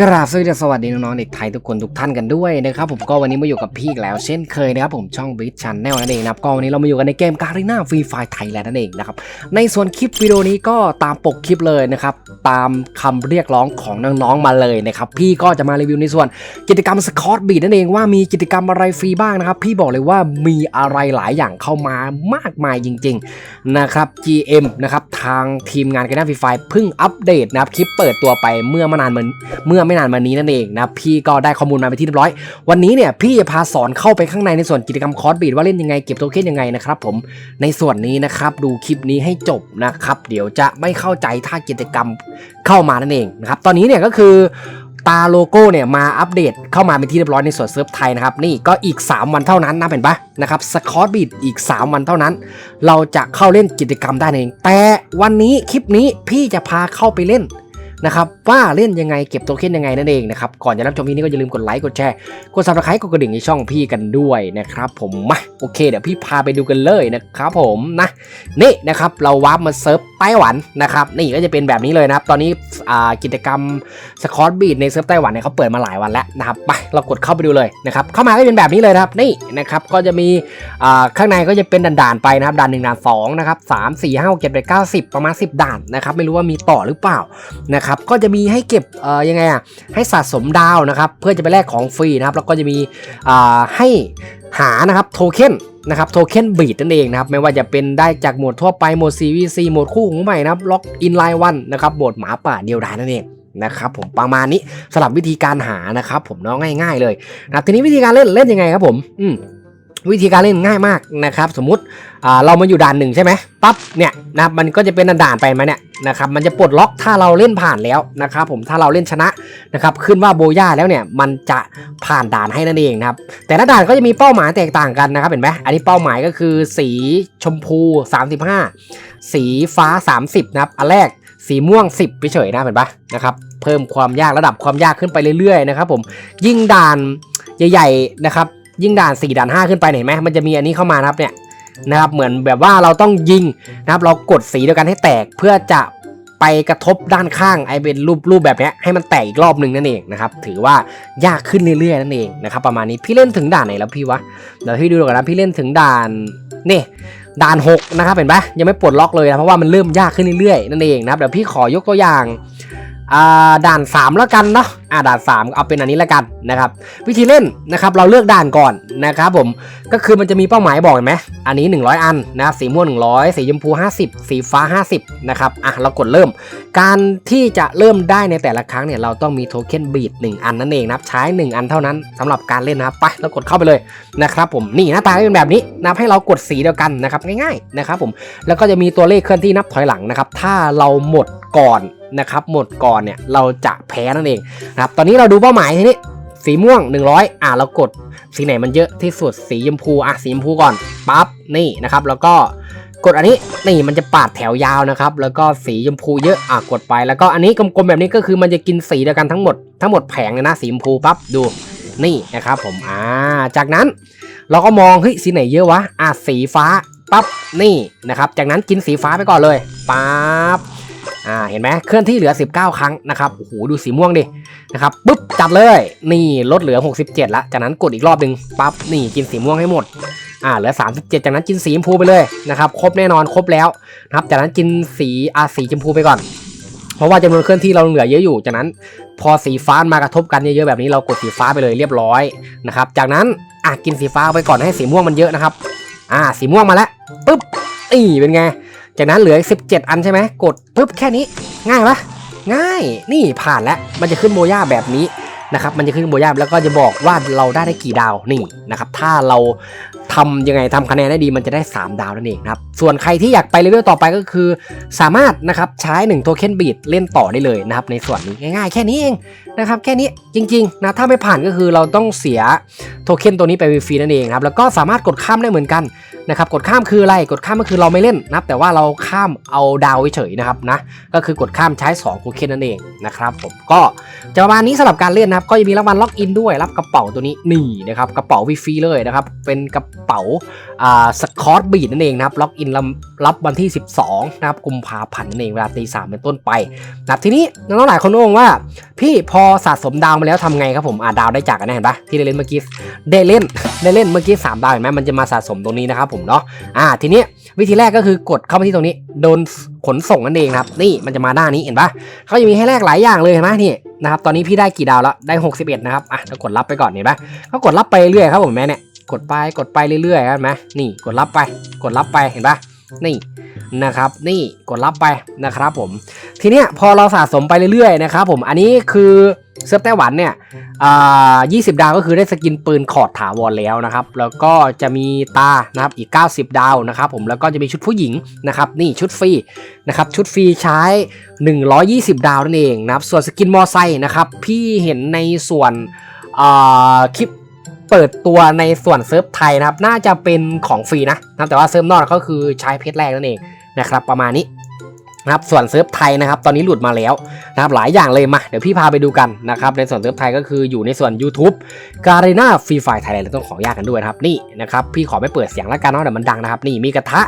กราบสวัสดีสวัสดีน้องๆเด็กไทยทุกคนทุกท่านกันด้วยนะครับผมก็วันนี้มาอยู่กับพี่อีกแล้วเช่นเคยนะครับผมช่องบิ c ชันแนลนั่นเองนะครับก็วันนี้เรามาอยู่กันในเกมการีนาฟรีไฟไทยแลนด์นั่นเองนะครับในส่วนคลิปวิดีโอนี้ก็ตามปกคลิปเลยนะครับตามคำเรียกร้องของน้องๆมาเลยนะครับพี่ก็จะมารีวิวในส่วนกิจกรรมสคอตบีดนั่นเองว่ามีกิจกรรมอะไรฟรีบ้างนะครับพี่บอกเลยว่ามีอะไรหลายอย่างเข้ามามากมายจริงๆนะครับ GM นะครับทางทีมงานกันนาฟรีไฟเพิ่งอัปเดตนะครับคลิปเปิดตัวไปเมื่อม่นานเหมือนเมื่อไม่นานมานี้นั่นเองนะพี่ก็ได้ข้อมูลมาไปนที่เรียบร้อย วันนี้เนี่ยพี่จะพาสอนเข้าไปข้างในในส่วนกิจกรรมคอร์สบีดว่าเล่นยังไงเก็บโทเค็นยังไงนะครับผมในส่วนนี้นะครับดูคลิปนี้ให้จบนะครับเดี๋ยวจะไม่เข้าใจถ้ากิจกรรมเข้ามานั่นเองนะครับตอนนี้เนี่ยก็คือตาโลโก้เนี่ยมาอัปเดตเข้ามาเป็นที่เรียบร้อยในส่วนเซิร์ฟไทยนะครับนี่ก็อีก 3 วันเท่านั้นนะเห็นปะนะครับสคอตบีดอีก 3 วันเท่านั้น เราจะเข้าเล่นกิจกรรมได้นั่นเอง แต่วันนี้คลิปนี้พี่จะพาเข้าไปเล่น นะครับว่าเล่นยังไงเก็บโทเค็นยังไงนั่นเองนะครับก่อนจะรับชมคลิปนี้ก็อย่าลืมกดไลค์กดแชร์กดซับสไครต์กดกระดิ่งในช่องพี่กันด้วยนะครับผมมาโอเคเดี๋ยวพี่พาไปดูกันเลยนะครับผมนะนี่นะครับเราวาร์ปมาเซิร์ฟไต้หวันนะครับนี่ก็จะเป็นแบบนี้เลยนะครับตอนนี้กิจกรรมสคอตบีดในเซิร์ฟไต้หวันเนี่ยเขาเปิดมาหลายวันแล้วนะครับไปเรากดเข้าไปดูเลยนะครับเข้ามาก็เป็นแบบนี้เลยนะครับนี่นะครับก็จะมีข้างในก็จะเป็นด่านๆไปนะครับด่านหนึ่งด่านสองนะครับสามสี่ห้าหกเจ็ดแปดเก้าสิบประมาณ10ด่านนะครับไม่รู้ว่ามีต่อหรือเปล่านะครับก็จะมีให้เก็บเอ่อยังไงอะให้สะสมดาวนะครับเพื่อจะไปแลกของฟรีนะครับแล้วก็จะมีอ่าให้หานะครับโทเค็นนะครับโทเค็นบีดนั่นเองนะครับไม่ว่าจะเป็นได้จากโหมดทั่วไปโหมด CVC โหมดคู่ของใหม่นะครับล็อกอินไลน์วันนะครับโหมดหมาป่าเดียวดายนั่นเองนะครับผมประมาณนี้สำหรับวิธีการหานะครับผมเนาะง่าย ๆเลยนะทีนี้วิธีการเล่นเล่นยังไงครับผมอืม วิธีการเล่นง่ายมากนะครับสมมุติอ่าเรามาอยู่ด่านหนึ่งใช่ไหมปั๊บเนี่ยนะครับมันก็จะเป็นด่านไปไหมาเนี่ยนะครับมันจะปลดล็อกถ้าเราเล่นผ่านแล้วนะครับผมถ้าเราเล่นชนะนะครับขึ้นว่าโบย่าแล้วเนี่ยมันจะผ่านด่านให้นั่นเองนะครับแต่ละด่านก็จะมีเป้าหมายแตกต่างกันนะครับเห็นไหมอันนี้เป้าหมายก็คือสีชมพู 35 สีฟ้า 30นะครับอันแรกสีม่วง 10ไปเฉยๆนะเห็นปะนะครับเพิ่มความยากระดับความยากขึ้นไปเรื่อยๆนะครับผมยิ่งด่านใหญ่ๆนะครับ ยิ่งด่าน 4 ด่าน 5 ขึ้นไปเห็นไหมมันจะมีอันนี้เข้ามานะครับเนี่ยนะครับเหมือนแบบว่าเราต้องยิงนะครับเรากดสีเดียวกันให้แตกเพื่อจะไปกระทบด้านข้างไอเป็นรูปรูปแบบนี้ให้มันแตกอีกรอบหนึ่งนั่นเองนะครับถือว่ายากขึ้นเรื่อยๆนั่นเองนะครับประมาณนี้พี่เล่นถึงด่านไหนแล้วพี่วะเดี๋ยวพี่ดูก่อนนะพี่เล่นถึงด่านนี่ด่าน6นะครับเห็นปะยังไม่ปลดล็อกเลยนะเพราะว่ามันเริ่มยากขึ้นเรื่อยๆนั่นเองนะครับเดี๋ยวพี่ขอยกตัวอย่าง ด่าน 3 แล้วกันเนาะอ่าด่าน 3 เอาเป็นอันนี้แล้วกันนะครับ วิธีเล่นนะครับเราเลือกด่านก่อนนะครับผมก็คือมันจะมีเป้าหมายบอกเห็นไหมอันนี้ 100 อันนะสีม่วง100 สีชมพู 50 สีฟ้า 50นะครับอะเรากดเริ่ม การที่จะเริ่มได้ในแต่ละครั้งเนี่ยเราต้องมีโทเค็นบีด1อันนั่นเองนะครับใช้ 1 อันเท่านั้นสำหรับการเล่นนะครับไปเรากดเข้าไปเลยนะครับผมนี่หน้าตาก็เป็นแบบนี้นับให้เรากดสีเดียวกันนะครับง่ายๆนะครับผมแล้วก็จะมีตัวเลขเคลื่อนที่นับถอยหลังนะครับถ้าเราหมดก่อน นะครับหมดก่อนเนี่ยเราจะแพ้นั่นเองนะครับตอนนี้เราดูเป้าหมายทีนี้สีม่วง 100 อะเรากดสีไหนมันเยอะที่สุดสีชมพูอะสีชมพูก่อนปั๊บนี่นะครับ แล้วก็กดอันนี้นี่มันจะปาดแถวยาวนะครับ แล้วก็สีชมพูเยอะอะกดไปแล้วก็อันนี้กลมๆแบบนี้ก็คือมันจะกินสีเดียวกันทั้งหมดทั้งหมดแผงเลยนะสีชมพูปั๊บดูนี่นะครับผมอ่าจากนั้นเราก็มองเฮ้ยสีไหนเยอะวะอะสีฟ้าปั๊บนี่นะครับ จากนั้นกินสีฟ้าไปก่อนเลยปั๊บ อ่าเห็นไหมเคลื่อนที่เหลือ 19 ครั้งนะครับโอ้โหดูสีม่วงดินะครับปุ๊บจัดเลยนี่ลดเหลือ 67ละจากนั้นกดอีกรอบหนึ่งปั๊บนี่กินสีม่วงให้หมดอ่าเหลือ 37 จากนั้นกินสีชมพูไปเลยนะครับครบแน่นอนครบแล้วนะครับจากนั้นกินสีอาสีชมพูไปก่อน เพราะว่าจำนวนเคลื่อนที่เราเหลือเยอะอยู่จากนั้นพอสีฟ้ามากระทบกันเยอะๆแบบนี้เรากดสีฟ้าไปเลยเรียบร้อยนะครับจากนั้นอะกินสีฟ้าไปก่อนให้สีม่วงมันเยอะนะครับอ่าสีม่วงมาแล้วปุ๊บนี่เป็นไง จากนั้นเหลือ 17 อันใช่ไหมกดปุ๊บแค่นี้ง่ายปะง่ายนี่ผ่านแล้วมันจะขึ้นโบย่าแบบนี้นะครับมันจะขึ้นโบย่าแล้วก็จะบอกว่าเราได้ได้กี่ดาวนี่นะครับถ้าเราทำยังไงทำคะแนนได้ดีมันจะได้ 3 ดาวนั่นเองนะครับส่วนใครที่อยากไปเลเวลต่อไปก็คือ สามารถนะครับใช้1โทเค็นบีดเล่นต่อได้เลยนะครับในส่วนนี้ง่ายๆ แค่นี้เองนะครับแค่นี้จริงๆนะถ้าไม่ผ่านก็คือเราต้องเสียโทเค็นตัวนี้ไปฟรีๆนั่นเองครับแล้วก็สามารถกดข้ามได้เหมือนกัน นะครับกดข้ามคืออะไรกดข้ามก็คือเราไม่เล่นนับแต่ว่าเราข้ามเอาดาวเฉยๆนะครับนะก็คือกดข้ามใช้2โทเค็นนั่นเองนะครับผมก็จะประมาณนี้สำหรับการเล่นนะครับก็จะมีรางวัลล็อกอินด้วยรับกระเป๋าตัวนี้นี่นะครับกระเป๋าฟรีๆเลยนะครับเป็นกระเป๋าอ่าสกอตบีดนั่นเองนะครับล็อกอินรับวันที่ 12นะครับกุมภาพันธ์นั่นเองเวลาตีสามเป็นต้นไปนะทีนี้น้องๆหลายคนงงว่า พี่พอสะสมดาวมาแล้วทำไงครับผมอ่าดาวได้จากกันนะเห็นปะที่ได้เล่นเมื่อกี้ได้เล่นได้เล่นเมื่อกี้สามดาวเห็นไหมมันจะมาสะสมตรงนี้นะครับผมเนาะอ่าทีนี้วิธีแรกก็คือกดเข้ามาที่ตรงนี้ โดนขนส่งนั่นเองครับ นี่มันจะมาหน้านี้เห็นปะเขาจะมีให้แลกหลายอย่างเลยเห็นไหมนี่นะครับตอนนี้พี่ได้กี่ดาวแล้วได้ 61 นะครับอะเรากดรับไปก่อนเห็นปะก็กดรับไปเรื่อยครับผมแม่เนี่ยกดไปกดไปเรื่อยๆเห็นไหมนี่กดรับไป กดรับไปเห็นปะนี่นะครับ นี่กดรับไปนะครับผม ทีเนี้ยพอเราสะสมไปเรื่อยๆนะครับผมอันนี้คือ เซิร์ฟไต้หวันเนี่ยอ่า20ดาวก็คือได้สกินปืนขอดถาวรแล้วนะครับ แล้วก็จะมีตานะครับอีก 90 ดาวนะครับผมแล้วก็จะมีชุดผู้หญิงนะครับนี่ชุดฟรีนะครับชุดฟรีใช้ 120 ดาวนั่นเองนะครับส่วนสกินมอไซค์นะครับพี่เห็นในส่วนอ่าคลิปเปิดตัวในส่วนเซิร์ฟไทยนะครับน่าจะเป็นของฟรีนะนะครับแต่ว่าเซิร์ฟนอกก็คือใช้เพชรแรกนั่นเองนะครับประมาณนี้ นะครับส่วนเซิร์ฟไทยนะครับตอนนี้หลุดมาแล้วนะครับหลายอย่างเลยมาเดี๋ยวพี่พาไปดูกันนะครับในส่วนเซิร์ฟไทยก็คืออยู่ในส่วน YouTube การีนาฟรีไฟไทยแลนด์ต้องขออนุญาตกันด้วยครับนี่นะครับพี่ขอไม่เปิดเสียงแล้วกันเนาะเดี๋ยวมันดังนะครับนี่มีกระทะ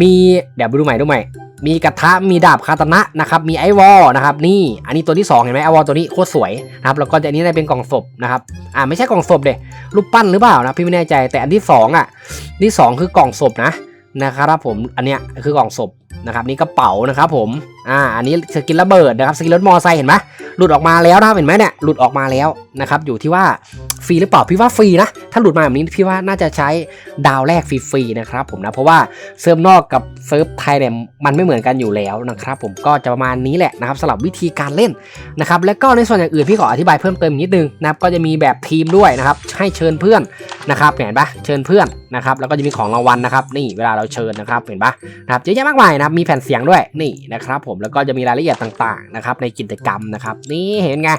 มีเดี๋ยวไปดูใหม่ดูใหม่มีกระทะมีดาบคาตานะนะครับมีไอวอลนะครับนี่อันนี้ตัวที่สองเห็นไหมไอวอลตัวนี้โคตรสวยนะครับแล้วก็อันนี้ได้เป็นกล่องศพนะครับอ่าไม่ใช่กล่องศพเด็รูปปั้นหรือเปล่านะพี่ไม่แน่ใจแต่อันที่สองอะที่สองคือกล่องศพนะนะครับผมอันเนี้ยคือกล่องศพ นะครับนี่กระเป๋านะครับผมอ่าอันนี้สกินระเบิดนะครับสกินรถมอไซค์เห็นไหมหลุดออกมาแล้วนะครับเห็นไหมเนี่ยหลุดออกมาแล้วนะครับอยู่ที่ว่าฟรีหรือเปล่าพี่ว่าฟรีนะถ้าหลุดมาแบบนี้พี่ว่าน่าจะใช้ดาวแรกฟรีๆนะครับผมนะเพราะว่าเซิร์ฟนอกกับเซิร์ฟไทยเนี่ยมันไม่เหมือนกันอยู่แล้วนะครับผมก็จะประมาณนี้แหละนะครับสำหรับวิธีการเล่นนะครับแล้วก็ในส่วนอย่างอื่นพี่ขออธิบายเพิ่มเติมนิดนึงนะครับก็จะมีแบบทีมด้วยนะครับให้เชิญเพื่อน นะครับเห็นปะเชิญเพื่อนนะครับแล้วก็จะมีของรางวัลนะครับ นี่เวลาเราเชิญนะครับเห็นปะนะครับเยอะแยะมากมายนะครับมีแผ่นเสียงด้วยนี่นะครับผมแล้วก็จะมีรายละเอียดต่างๆนะครับในกิจกรรมนะครับนี่เห็นไง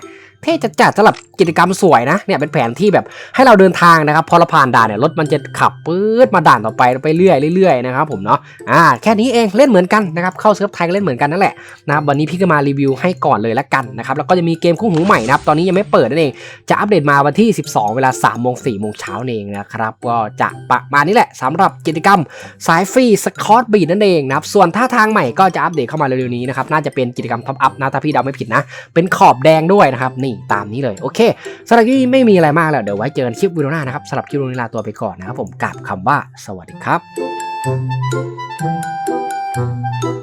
เท่จัดๆสำหรับกิจกรรมสวยนะเนี่ยเป็นแผนที่แบบให้เราเดินทางนะครับพอเราผ่านด่านเนี่ยรถมันจะขับปื๊ดมาด่านต่อไปไปเรื่อยๆเรื่อยนะครับผมเนาะอ่าแค่นี้เองเล่นเหมือนกันนะครับเข้าเซิร์ฟไทยก็เล่นเหมือนกันนั่นแหละนะครับวันนี้พี่ก็มารีวิวให้ก่อนเลยละกันนะครับแล้วก็จะมีเกมคู่หูใหม่นะครับตอนนี้ยังไม่เปิดนั่นเองจะอัปเดตมาวันที่ 12 เวลา3โมง4โมงเช้านั่นเองนะครับก็จะประมาณนี้แหละสำหรับกิจกรรมสายฟรีสคอตบีดนั่นเองนะครับส่วนท่าทางใหม่ก็จะอัปเดตเข้ามาเร็วๆนี้นะครับน่าจะเป็นกิจกรรมท็อปอัพนะถ้าพี่เดาไม่ผิดนะเป็นขอบแดงด้วยนะครับนี่ตามนี้เลยโอเคสำหรับที่ไม่มีอะไรมากแล้วเดี๋ยวไว้เจอกันคลิปวิดีโอหน้านะครับสำหรับคลิปวิดีโอนี้ลาตัวไปก่อนนะครับผมกลับคำว่าสวัสดีครับ